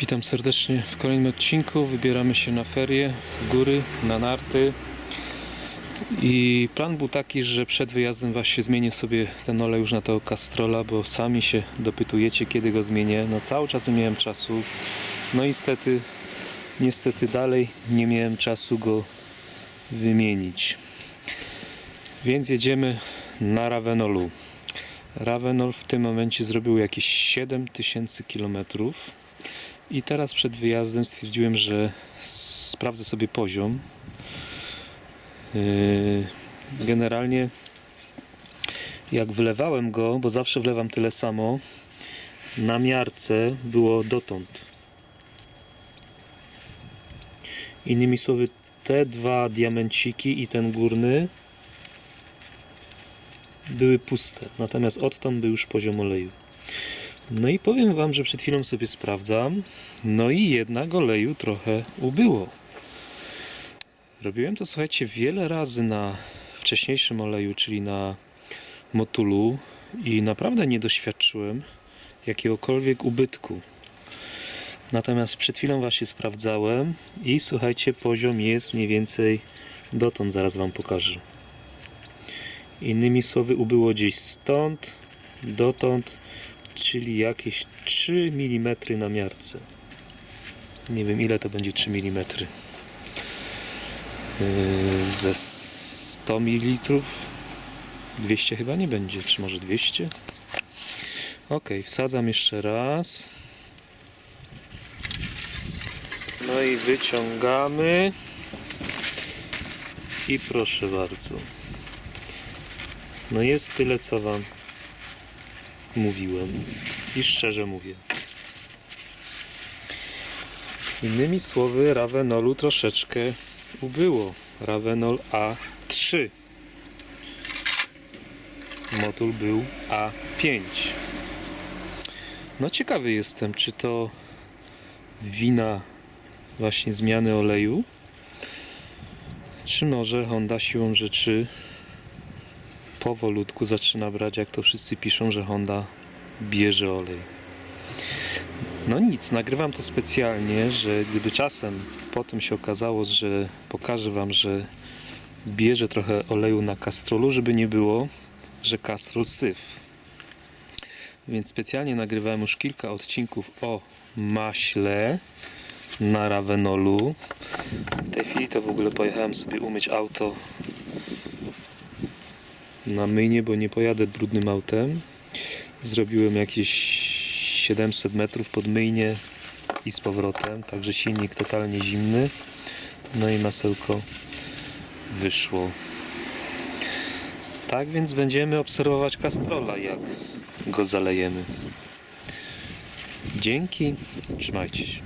Witam serdecznie w kolejnym odcinku. Wybieramy się na ferie w góry, na narty. I plan był taki, że przed wyjazdem właśnie zmienię sobie ten olej już na tego Castrola, bo sami się dopytujecie, kiedy go zmienię. No cały czas nie miałem czasu. No niestety, niestety dalej nie miałem czasu go wymienić. Więc jedziemy na Ravenolu. Ravenol w tym momencie zrobił jakieś 7000 kilometrów. I teraz przed wyjazdem stwierdziłem, że sprawdzę sobie poziom. Yy, Generalnie jak wlewałem go, bo zawsze wlewam tyle samo, na miarce było dotąd. Innymi słowy, te dwa diamenciki i ten górny były puste, natomiast odtąd był już poziom oleju. No i powiem Wam, że przed chwilą sobie sprawdzam, no i jednak oleju trochę ubyło. Robiłem to, słuchajcie, wiele razy na wcześniejszym oleju, czyli na motulu i naprawdę nie doświadczyłem jakiegokolwiek ubytku. Natomiast przed chwilą właśnie sprawdzałem i słuchajcie, poziom jest mniej więcej dotąd, zaraz Wam pokażę. Innymi słowy, ubyło gdzieś stąd, dotąd, czyli jakieś 3 mm na miarce. Nie wiem ile to będzie 3 mm. Yy, Ze 100 ml 200 chyba nie będzie, czy może 200? Ok, wsadzam jeszcze raz. No i wyciągamy. I proszę bardzo. No jest tyle co wam mówiłem i szczerze mówię. Innymi słowy, Ravenolu troszeczkę ubyło. Ravenol A3. Motul był A5. No ciekawy jestem, czy to wina właśnie zmiany oleju, czy może Honda siłą rzeczy powolutku zaczyna brać, jak to wszyscy piszą, że Honda bierze olej. No nic, nagrywam to specjalnie, że gdyby czasem potem się okazało, że pokażę Wam, że bierze trochę oleju na kastrolu, żeby nie było, że kastrol syf. Więc specjalnie nagrywałem już kilka odcinków o maśle na Ravenolu. W tej chwili to w ogóle pojechałem sobie umyć auto na myjnie, bo nie pojadę brudnym autem. Zrobiłem jakieś 700 metrów pod myjnie i z powrotem, także silnik totalnie zimny. No i masełko wyszło. Tak więc będziemy obserwować kastrola, jak go zalejemy. Dzięki, trzymajcie się.